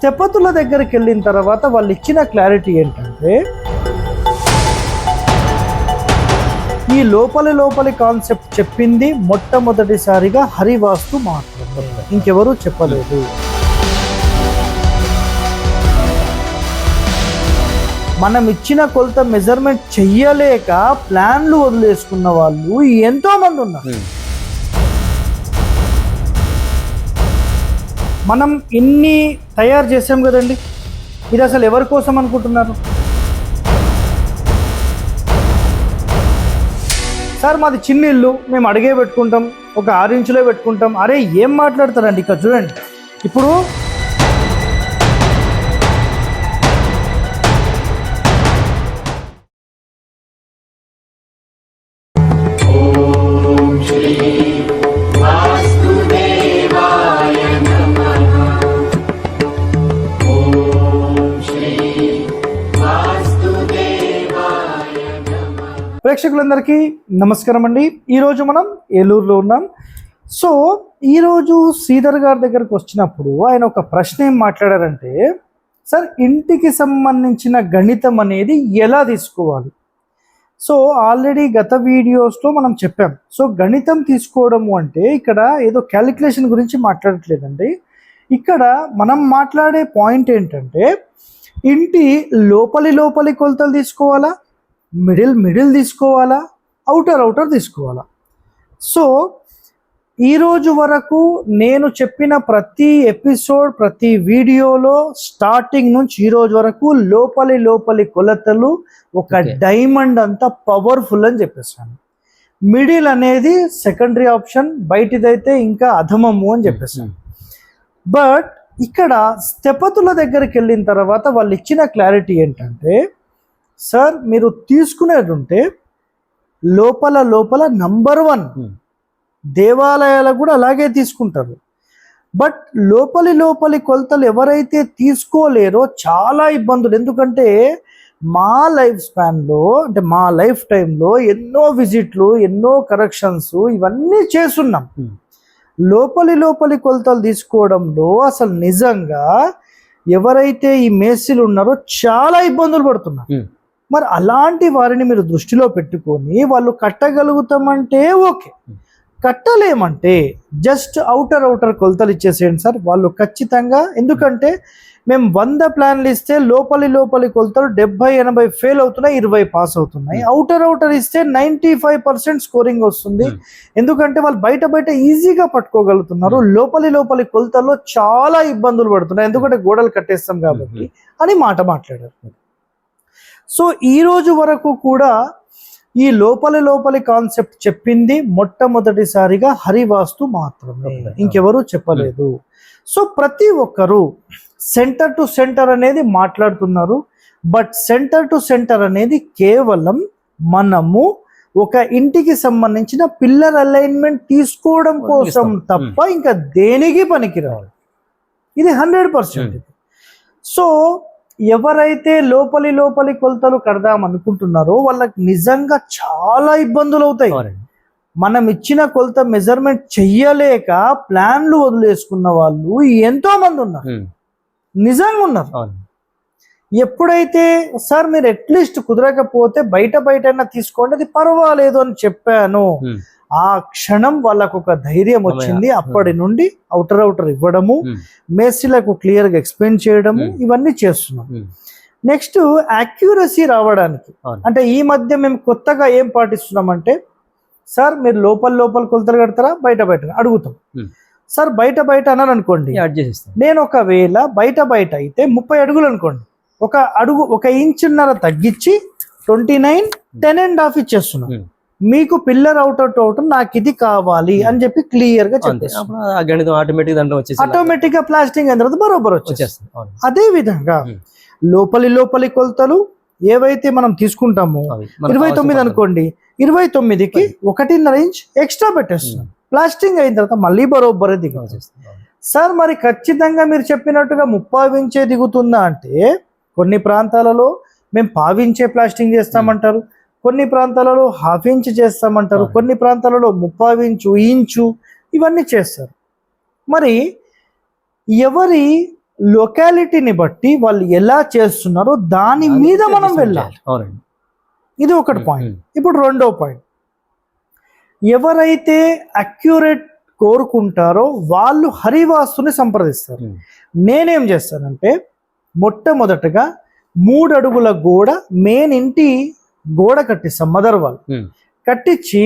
స్థపతుల దగ్గరికి వెళ్ళిన తర్వాత వాళ్ళు ఇచ్చిన క్లారిటీ ఏంటంటే ఈ లోపలి లోపలి కాన్సెప్ట్ చెప్పింది మొట్టమొదటిసారిగా హరివాస్తు మాత్రమే. ఇంకెవరూ చెప్పలేదు. మనం ఇచ్చిన కొలత మెజర్మెంట్ చెయ్యలేక ప్లాన్లు వదిలేసుకున్న వాళ్ళు ఎంతో మంది ఉన్నారు hmm. మనం ఇన్ని తయారు చేసాం కదండి? ఇది అసలు ఎవరి కోసం అనుకుంటున్నారు? సార్ మాది చిన్న ఇల్లు. మేము అడిగే పెట్టుకుంటాం ఒక ఆరు ఇంచులే పెట్టుకుంటాం. అరే ఏం మాట్లాడతారండి ఇక్కడ చూడండి. ఇప్పుడు ప్రేక్షకులందరికీ నమస్కారం అండి ఈరోజు మనం ఏలూరులో ఉన్నాం. సో ఈరోజు శ్రీధర్ గారి దగ్గరకు వచ్చినప్పుడు ఆయన ఒక ప్రశ్న ఏం మాట్లాడారంటే సార్ ఇంటికి సంబంధించిన గణితం అనేది ఎలా తీసుకోవాలి? సో ఆల్రెడీ గత వీడియోస్లో మనం చెప్పాం. సో గణితం తీసుకోవడము అంటే ఇక్కడ ఏదో క్యాలిక్యులేషన్ గురించి మాట్లాడట్లేదండి. ఇక్కడ మనం మాట్లాడే పాయింట్ ఏంటంటే ఇంటి లోపలి లోపలి కొలతలు తీసుకోవాలా? మిడిల్ మిడిల్ తీసుకోవాలా? అవుటర్ అవుటర్ తీసుకోవాలా? సో ఈరోజు వరకు నేను చెప్పిన ప్రతి ఎపిసోడ్ ప్రతి వీడియోలో స్టార్టింగ్ నుంచి ఈ రోజు వరకు లోపలి లోపలి కొలతలు ఒక. డైమండ్ అంత పవర్ఫుల్ అని చెప్పేసాను మిడిల్ అనేది సెకండరీ ఆప్షన్ బయటిదైతే ఇంకా అధమము అని చెప్పేసాను బట్ ఇక్కడ స్థపతుల దగ్గరికి వెళ్ళిన తర్వాత వాళ్ళు ఇచ్చిన క్లారిటీ ఏంటంటే సార్ మీరు తీసుకునేది ఉంటే లోపల లోపల నంబర్ వన్ Hmm. దేవాలయాలకు కూడా అలాగే తీసుకుంటారు బట్ లోపలి లోపలి కొలతలు ఎవరైతే తీసుకోలేరో చాలా ఇబ్బందులు ఎందుకంటే మా లైఫ్ స్పాన్లో అంటే మా లైఫ్ టైంలో ఎన్నో విజిట్లు ఎన్నో కరెక్షన్స్ ఇవన్నీ చేస్తున్నాం Hmm. లోపలి లోపలి కొలతలు తీసుకోవడంలో అసలు నిజంగా ఎవరైతే ఈ మేస్త్రీలు ఉన్నారో చాలా ఇబ్బందులు పడుతున్నారు Hmm. మరి అలాంటి వారిని మీరు దృష్టిలో పెట్టుకొని వాళ్ళు కట్టగలుగుతామంటే ఓకే. కట్టలేమంటే జస్ట్ అవుటర్ అవుటర్ కొలతలు ఇచ్చేసేయండి సార్. వాళ్ళు ఖచ్చితంగా ఎందుకంటే మేము వంద ప్లాన్లు ఇస్తే లోపలి లోపలి కొలతలు డెబ్బై ఎనభై ఫెయిల్ అవుతున్నాయి ఇరవై పాస్ అవుతున్నాయి. అవుటర్ అవుటర్ ఇస్తే నైంటీ ఫైవ్ పర్సెంట్ స్కోరింగ్ వస్తుంది. ఎందుకంటే వాళ్ళు బయట బయట ఈజీగా పట్టుకోగలుగుతున్నారు. లోపలి లోపలి కొలతల్లో చాలా ఇబ్బందులు పడుతున్నాయి. ఎందుకంటే గోడలు కట్టేస్తాం కాబట్టి అని మాట మాట్లాడారు. సో ఈ రోజు వరకు కూడా ఈ లోపలి లోపలి కాన్సెప్ట్ చెప్పింది మొట్టమొదటిసారిగా హరివాస్తు మాత్రమే. ఇంకెవరూ చెప్పలేదు. సో ప్రతి ఒక్కరూ సెంటర్ టు సెంటర్ అనేది మాట్లాడుతున్నారు. బట్ సెంటర్ టు సెంటర్ అనేది కేవలం మనము ఒక ఇంటికి సంబంధించిన పిల్లర్ అలైన్మెంట్ తీసుకోవడం కోసం. తప్ప ఇంకా దేనికి పనికిరాదు ఇది హండ్రెడ్ పర్సెంట్ సో ఎవరైతే లోపలి లోపలి కొలతలు కడదాం అనుకుంటున్నారో వాళ్ళకి నిజంగా చాలా ఇబ్బందులు అవుతాయి. మనం ఇచ్చిన కొలత మెజర్మెంట్ చెయ్యలేక ప్లాన్లు వదిలేసుకున్న వాళ్ళు ఎంతో మంది ఉన్నారు. నిజంగా ఉన్నారు ఎప్పుడైతే సార్ మీరు అట్లీస్ట్ కుదరకపోతే బయట బయట తీసుకోండి అది పర్వాలేదు అని చెప్పాను. ఆ క్షణం వాళ్ళకు ఒక ధైర్యం వచ్చింది. అప్పటి నుండి అవుటర్ అవుటర్ ఇవ్వడము. మేస్త్రీలకు క్లియర్గా ఎక్స్ప్లెయిన్ చేయడము. ఇవన్నీ చేస్తున్నాం. నెక్స్ట్ యాక్యురసీ రావడానికి. అంటే ఈ మధ్య మేము కొత్తగా ఏం పాటిస్తున్నామంటే సార్ మీరు లోపల లోపల కొలతలు కడతారా బయట బయట అడుగుతాం. సార్ బయట బయట అన్నారు అనుకోండి నేను ఒకవేళ బయట బయట అయితే ముప్పై అడుగులు అనుకోండి ఒక అడుగు ఒక ఇంచున్నర తగ్గించి twenty nine ten and half ఇచ్చేస్తున్నాం Hmm. మీకు పిల్లర్ అవుట్ అవుట్ అవుట్ నాకు ఇది కావాలి అని చెప్పి క్లియర్గా గణితం ఆటోమేటిక్ దాంట్లో వచ్చేసి ఆటోమేటిక్గా ప్లాస్టింగ్ అయిన తర్వాత బరోబర్ వచ్చేస్తుంది. అదే విధంగా Hmm. లోపలి లోపలి కొలతలు ఏవైతే మనం తీసుకుంటామో ఇరవై తొమ్మిది. అనుకోండి ఇరవై తొమ్మిదికి ఒకటిన్నర ఇంచ్ ఎక్స్ట్రా పెట్టేస్తున్నాం. ప్లాస్టింగ్ అయిన తర్వాత మళ్ళీ బరోబర్ దిగుతుంది. వచ్చేస్తుంది. అవును. సార్ మరి ఖచ్చితంగా మీరు చెప్పినట్టుగా ముప్పావించే దిగుతుందా అంటే కొన్ని ప్రాంతాలలో మేము పావించే ప్లాస్టింగ్ చేస్తామంటారు. కొన్ని ప్రాంతాలలో హాఫ్ ఇంచ్ చేస్తామంటారు. కొన్ని ప్రాంతాలలో ముప్పావించు ఇంచు ఇవన్నీ చేస్తారు. మరి ఎవరి లొకాలిటీని బట్టి వాళ్ళు ఎలా చేస్తున్నారో దాని మీద మనం వెళ్ళాలి. ఇది ఒకటి పాయింట్. ఇప్పుడు రెండో పాయింట్ ఎవరైతే అక్యురేట్ కోరుకుంటారో వాళ్ళు హరివాస్తుని సంప్రదిస్తారు. నేనేం చేస్తానంటే మొట్టమొదటగా మూడు అడుగుల గోడ మెయిన్ ఇంటి గోడ కట్టిస్తాం మదర్ వాల్. కట్టించి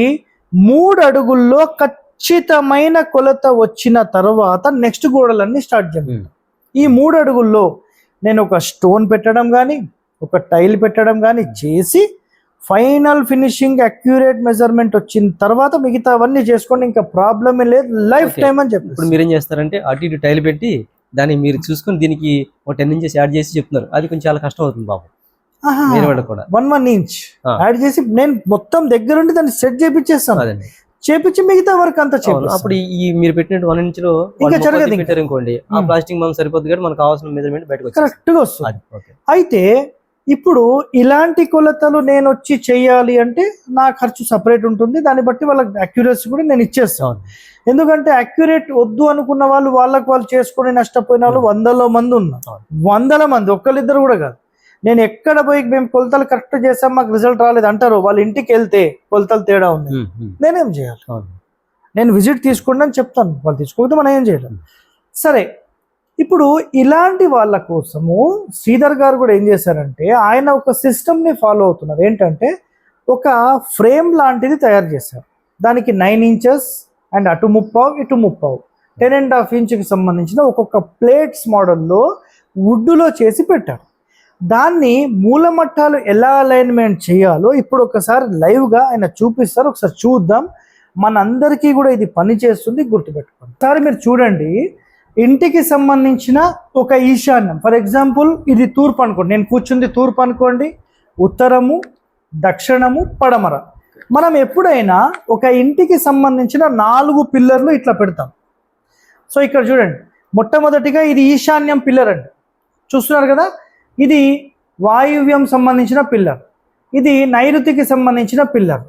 మూడు అడుగుల్లో ఖచ్చితమైన కొలత వచ్చిన తర్వాత నెక్స్ట్ గోడలన్నీ స్టార్ట్ చేయండి ఉమ్. ఈ మూడు అడుగుల్లో నేను ఒక స్టోన్ పెట్టడం కానీ ఒక టైల్ పెట్టడం కానీ చేసి ఫైనల్ ఫినిషింగ్ అక్యురేట్ మెజర్మెంట్ వచ్చిన తర్వాత మిగతావన్నీ చేసుకోండి ఇంకా ప్రాబ్లమే లేదు లైఫ్. టైం అని ఇప్పుడు చెప్పి మీరేం చేస్తారంటే అటు ఇటు టైల్ పెట్టి దాన్ని మీరు చూసుకొని దీనికి ఒక టెన్ ఇంచెస్ యాడ్ చేసి చెప్తున్నారు అది కొంచెం చాలా కష్టం అవుతుంది బాబు కూడా వన్ వన్ ఇంచ్. యాడ్ చేసి నేను మొత్తం దగ్గరుండి దాన్ని సెట్ చేపించేస్తాను అదండి చేపించి మిగతా వర్క్ అంతా. చేపిస్తాను అప్పుడు ఈ మీరు పెట్టినట్టు వన్ ఇంచ్లో ఇంకా జరగదు. పెట్టారు అనుకోండి ఆ ఉమ్. ప్లాస్టిక్ మనం సరిపోద్ది కానీ మనకు కావాల్సిన మెజర్మెంట్ బయటకు. కరెక్ట్గా వస్తుంది అయితే ఇప్పుడు ఇలాంటి కొలతలు నేను వచ్చి చేయాలి అంటే నా ఖర్చు సపరేట్ ఉంటుంది దాన్ని బట్టి వాళ్ళకి అక్యురసీ కూడా నేను ఇచ్చేస్తాను. ఎందుకంటే అక్యురేట్ వద్దు అనుకున్న వాళ్ళు వాళ్ళకి వాళ్ళు చేసుకొని నష్టపోయిన వాళ్ళు వందల మంది ఉన్నారు. వందల మంది ఒక్కరిద్దరు కూడా కాదు నేను ఎక్కడ పోయి మేము కొలతలు కరెక్ట్ చేసాం మాకు రిజల్ట్ రాలేదు అంటారు. వాళ్ళ ఇంటికి వెళ్తే కొలతలు తేడా ఉంది. నేనేం చేయాలి. నేను విజిట్ తీసుకోండి అని చెప్తాను. వాళ్ళు తీసుకోకపోతే మనం ఏం చేయలేం. సరే ఇప్పుడు ఇలాంటి వాళ్ళ కోసము శ్రీధర్ గారు కూడా ఏం చేశారంటే ఆయన ఒక సిస్టమ్ని ఫాలో అవుతున్నారు. ఏంటంటే ఒక ఫ్రేమ్ లాంటిది తయారు చేశారు. దానికి నైన్ ఇంచెస్ అండ్ అటు ముప్పావు ఇటు ముప్పావు. టెన్ అండ్ హాఫ్ ఇంచ్కి సంబంధించిన ఒక్కొక్క ప్లేట్స్ మోడల్లో వుడ్డులో చేసి పెట్టారు. దాన్ని మూలమట్టాలు ఎలా అలైన్మెంట్ చేయాలో ఇప్పుడు ఒకసారి లైవ్గా ఆయన చూపిస్తారు. ఒకసారి చూద్దాం. మనందరికీ కూడా ఇది పని చేస్తుంది గుర్తుపెట్టుకోండి. ఒకసారి మీరు చూడండి. ఇంటికి సంబంధించిన ఒక ఈశాన్యం. ఫర్ ఎగ్జాంపుల్ ఇది తూర్పు అనుకోండి. నేను కూర్చుంది తూర్పు అనుకోండి. ఉత్తరము దక్షిణము పడమర. మనం ఎప్పుడైనా ఒక ఇంటికి సంబంధించిన నాలుగు పిల్లర్లు ఇట్లా పెడతాం. సో ఇక్కడ చూడండి. మొట్టమొదటిగా ఇది ఈశాన్యం పిల్లర్ అండి. చూస్తున్నారు కదా? ఇది వాయువ్యం సంబంధించిన పిల్లర్. ఇది నైరుతికి సంబంధించిన పిల్లర్.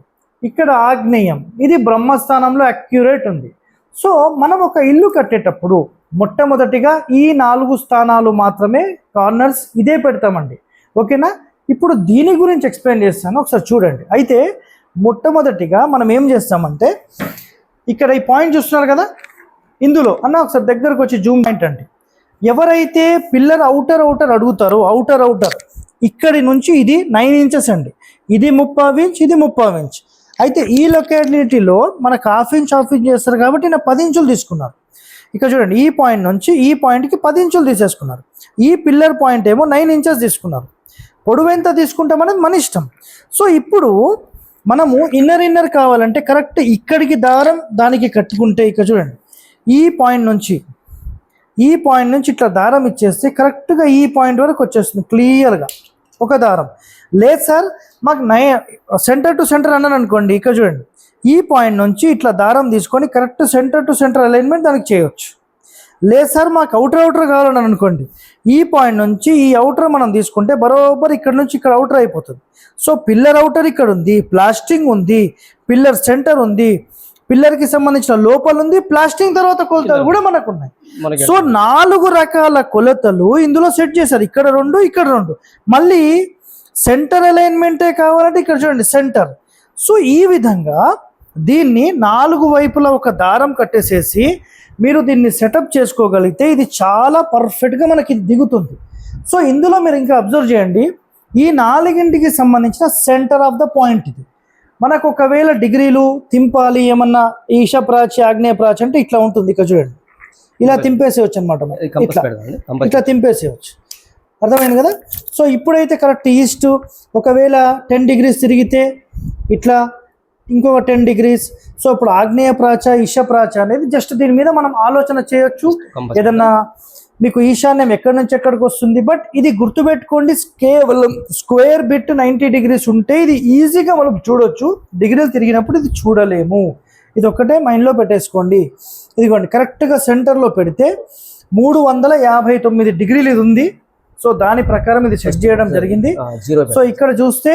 ఇక్కడ ఆగ్నేయం. ఇది బ్రహ్మస్థానంలో అక్యురేట్ ఉంది. సో మనం ఒక ఇల్లు కట్టేటప్పుడు మొట్టమొదటిగా ఈ నాలుగు స్థానాలు మాత్రమే కార్నర్స్ ఇదే పెడతామండి. ఓకేనా? ఇప్పుడు దీని గురించి ఎక్స్ప్లెయిన్ చేస్తాను. ఒకసారి చూడండి. అయితే మొట్టమొదటిగా మనం ఏం చేస్తామంటే ఇక్కడ ఈ పాయింట్ చూస్తున్నారు కదా? ఇందులో. అన్న ఒకసారి దగ్గరకు వచ్చి జూమ్ పాయింట్ అండి. ఎవరైతే పిల్లర్ అవుటర్ అవుటర్ అడుగుతారో అవుటర్ అవుటర్ ఇక్కడి నుంచి ఇది నైన్ ఇంచెస్ అండి. ఇది ముప్పై ఇంచ్ ఇది ముప్పై ఇంచ్ అయితే ఈ లొకాలిటీలో మనకు హాఫ్ ఇంచ్ హాఫ్ ఇంచ్ చేస్తారు కాబట్టి నేను పది ఇంచులు తీసుకున్నారు ఇక్కడ చూడండి ఈ పాయింట్ నుంచి ఈ పాయింట్కి పది ఇంచులు తీసేసుకున్నారు. ఈ పిల్లర్ పాయింట్ ఏమో నైన్ ఇంచెస్ తీసుకున్నారు. పొడవు ఎంత తీసుకుంటామనేది మన ఇష్టం. సో ఇప్పుడు మనము ఇన్నర్ ఇన్నర్ కావాలంటే కరెక్ట్ ఇక్కడికి దారం దానికి కట్టుకుంటే ఇక్కడ చూడండి ఈ పాయింట్ నుంచి ఈ పాయింట్ నుంచి ఇట్లా దారం ఇచ్చేస్తే కరెక్ట్గా ఈ పాయింట్ వరకు వచ్చేస్తుంది క్లియర్గా ఒక దారం. లేదు సార్ మాకు నై సెంటర్ టు సెంటర్ అన్నాను అనుకోండి ఇక్కడ చూడండి. ఈ పాయింట్ నుంచి ఇట్లా దారం తీసుకొని correct center to center alignment దానికి చేయవచ్చు లేదు సార్ మాకు అవుటర్ అవుటర్ కావాలని అనుకోండి. ఈ పాయింట్ నుంచి ఈ అవుటర్ మనం తీసుకుంటే బరోబర్ ఇక్కడ నుంచి ఇక్కడ అవుటర్ అయిపోతుంది. సో పిల్లర్ అవుటర్ ఇక్కడ ఉంది ప్లాస్టింగ్ ఉంది పిల్లర్ సెంటర్ ఉంది పిల్లర్కి సంబంధించిన లోపల ఉంది ప్లాస్టింగ్ తర్వాత కొలతలు కూడా మనకు ఉన్నాయి. సో నాలుగు రకాల కొలతలు ఇందులో సెట్ చేశారు. ఇక్కడ రెండు ఇక్కడ రెండు. మళ్ళీ సెంటర్ అలైన్మెంటే కావాలంటే ఇక్కడ చూడండి సెంటర్ సో ఈ విధంగా దీన్ని నాలుగు వైపులా ఒక దారం కట్టేసేసి మీరు దీన్ని సెటప్ చేసుకోగలిగితే ఇది చాలా పర్ఫెక్ట్గా మనకి దిగుతుంది. సో ఇందులో మీరు ఇంకా అబ్జర్వ్ చేయండి ఈ నాలుగింటికి సంబంధించిన సెంటర్ ఆఫ్ ద పాయింట్ ఇది. మనకు ఒకవేళ డిగ్రీలు తింపాలి ఏమన్నా ఈశ ప్రాచి ఆగ్నేయ ప్రాచి అంటే ఇట్లా ఉంటుంది. ఇక్కడ చూడండి. ఇలా తింపేసేయచ్చు అనమాట ఇట్లా ఇట్లా తింపేసేయచ్చు. అర్థమైంది కదా? సో ఇప్పుడైతే కరెక్ట్ ఈస్ట్ ఒకవేళ టెన్ డిగ్రీస్ తిరిగితే ఇట్లా ఇంకొక టెన్ డిగ్రీస్. సో ఇప్పుడు ఆగ్నేయ ప్రాచ ఈశ ప్రాచ అనేది జస్ట్ దీని మీద మనం ఆలోచన చేయొచ్చు. ఏదన్నా మీకు ఈశాన్యం ఎక్కడి నుంచి ఎక్కడికి వస్తుంది బట్ ఇది గుర్తుపెట్టుకోండి కేవలం స్క్వేర్ బిట్ నైంటీ డిగ్రీస్ ఉంటే ఇది ఈజీగా మనం చూడొచ్చు. డిగ్రీలు తిరిగినప్పుడు ఇది చూడలేము. ఇది ఒక్కటే మైండ్లో పెట్టేసుకోండి. ఇదిగోండి కరెక్ట్గా సెంటర్లో పెడితే మూడు వందల యాభై తొమ్మిది డిగ్రీలు ఇది ఉంది. సో దాని ప్రకారం ఇది సెట్ చేయడం జరిగింది. జీరో సో ఇక్కడ చూస్తే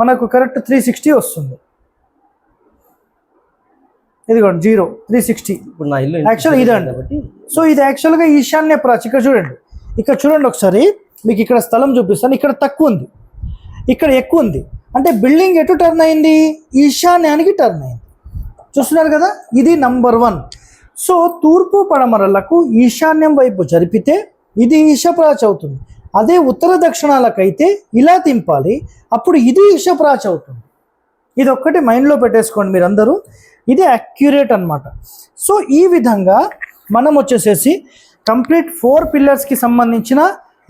మనకు కరెక్ట్ త్రీ సిక్స్టీ వస్తుంది. ఇదిగోండి జీరో త్రీ సిక్స్టీ Actually ఇదండి. సో ఇది యాక్చువల్గా ఈశాన్య ప్రాచ్ ఇక్కడ చూడండి. ఇక్కడ చూడండి ఒకసారి మీకు ఇక్కడ స్థలం చూపిస్తాను. ఇక్కడ తక్కువ ఉంది. ఇక్కడ ఎక్కువ ఉంది. అంటే బిల్డింగ్ ఎటు టర్న్ అయింది? ఈశాన్యానికి టర్న్ అయింది. చూస్తున్నారు కదా? ఇది నంబర్ వన్ సో తూర్పు పడమరలకు ఈశాన్యం వైపు జరిపితే ఇది ఈశప్రాచ్ అవుతుంది. అదే ఉత్తర దక్షిణాలకైతే ఇలా తింపాలి అప్పుడు ఇది ఈశప్రాచ్ అవుతుంది. ఇది ఒక్కటి మైండ్లో పెట్టేసుకోండి మీరందరూ. ఇది అక్యురేట్ అన్నమాట. సో ఈ విధంగా మనం వచ్చేసేసి కంప్లీట్ ఫోర్ పిల్లర్స్కి సంబంధించిన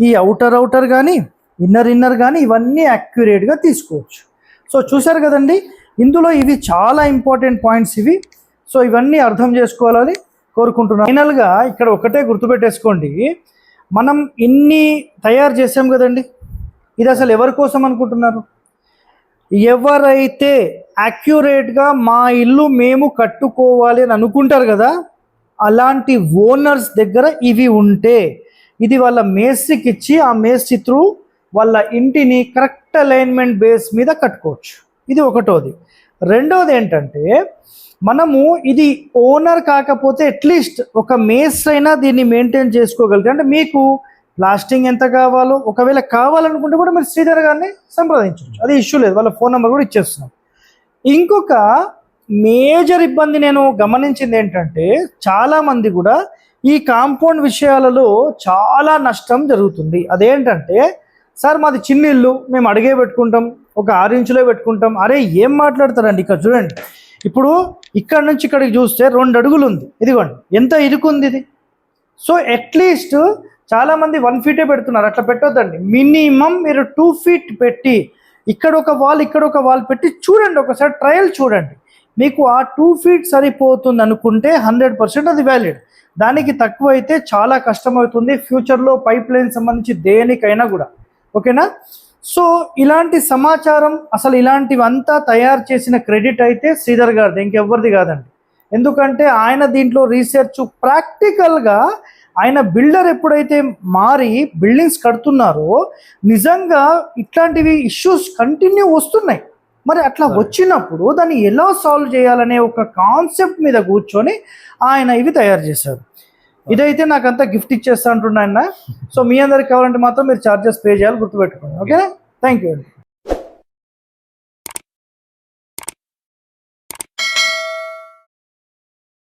ఈ అవుటర్ అవుటర్ కానీ ఇన్నర్ ఇన్నర్ కానీ ఇవన్నీ యాక్యురేట్గా తీసుకోవచ్చు. సో చూశారు కదండి? ఇందులో ఇవి చాలా ఇంపార్టెంట్ పాయింట్స్ ఇవి. సో ఇవన్నీ అర్థం చేసుకోవాలని కోరుకుంటున్నాను. ఫైనల్గా ఇక్కడ ఒకటే గుర్తుపెట్టేసుకోండి. మనం ఇన్ని తయారు చేసాం కదండి. ఇది అసలు ఎవరి కోసం అనుకుంటున్నారు? ఎవరైతే యాక్యురేట్గా మా ఇల్లు మేము కట్టుకోవాలి అని అనుకుంటారు కదా అలాంటి ఓనర్స్ దగ్గర ఇవి ఉంటే ఇది వాళ్ళ మేస్త్రికి ఇచ్చి ఆ మేస్త్రి త్రూ వాళ్ళ ఇంటిని కరెక్ట్ అలైన్మెంట్ బేస్ మీద కట్టుకోవచ్చు. ఇది ఒకటోది. రెండోది ఏంటంటే మనము ఇది ఓనర్ కాకపోతే అట్లీస్ట్ ఒక మేస్ అయినా దీన్ని మెయింటైన్ చేసుకోగలిగితే అంటే మీకు ప్లాస్టింగ్ ఎంత కావాలో ఒకవేళ కావాలనుకుంటే కూడా మీరు శ్రీధర్ గారిని సంప్రదించవచ్చు. అది ఇష్యూ లేదు వాళ్ళ ఫోన్ నెంబర్ కూడా ఇచ్చేస్తున్నాం. ఇంకొక మేజర్ ఇబ్బంది నేను గమనించింది ఏంటంటే చాలామంది కూడా ఈ కాంపౌండ్ విషయాలలో చాలా నష్టం జరుగుతుంది. అదేంటంటే సార్ మాది చిన్న ఇల్లు మేము అడిగే పెట్టుకుంటాం ఒక ఆరు ఇంచులో పెట్టుకుంటాం. అరే ఏం మాట్లాడతారండి ఇక్కడ చూడండి. ఇప్పుడు ఇక్కడ నుంచి ఇక్కడికి చూస్తే రెండు అడుగులు ఉంది ఇదిగోండి ఎంత ఇరుకుంది ఇది? సో అట్లీస్ట్ చాలామంది వన్ ఫీటే పెడుతున్నారు. అట్లా పెట్టొద్దండి. మినిమం మీరు టూ ఫీట్ పెట్టి ఇక్కడ ఒక వాల్ ఇక్కడ ఒక వాల్ పెట్టి చూడండి. ఒకసారి ట్రయల్ చూడండి. మీకు ఆ టూ ఫీట్ సరిపోతుంది అనుకుంటే హండ్రెడ్ పర్సెంట్ అది వ్యాలిడ్ దానికి తక్కువ అయితే చాలా కష్టమవుతుంది. ఫ్యూచర్లో పైప్ లైన్ సంబంధించి దేనికైనా కూడా. ఓకేనా సో ఇలాంటి సమాచారం అసలు ఇలాంటివంతా తయారు చేసిన క్రెడిట్ అయితే శ్రీధర్ గారిది ఇంకెవ్వరిది కాదండి. ఎందుకంటే ఆయన దీంట్లో రీసెర్చ్ ప్రాక్టికల్గా ఆయన బిల్డర్ ఎప్పుడైతే మారి బిల్డింగ్స్ కడుతున్నారో నిజంగా ఇట్లాంటివి ఇష్యూస్ కంటిన్యూ వస్తున్నాయి. మరి అట్లా వచ్చినప్పుడు దాన్ని ఎలా సాల్వ్ చేయాలనే ఒక కాన్సెప్ట్ మీద కూర్చొని ఆయన ఇవి తయారు చేశారు. ఇదైతే నాకంతా గిఫ్ట్ ఇచ్చేస్తా అంటున్నా ఆయన. సో మీ అందరికి కావాలంటే మాత్రం మీరు ఛార్జెస్ పే చేయాలి గుర్తుపెట్టుకోండి. ఓకే. థ్యాంక్ యూ అండి.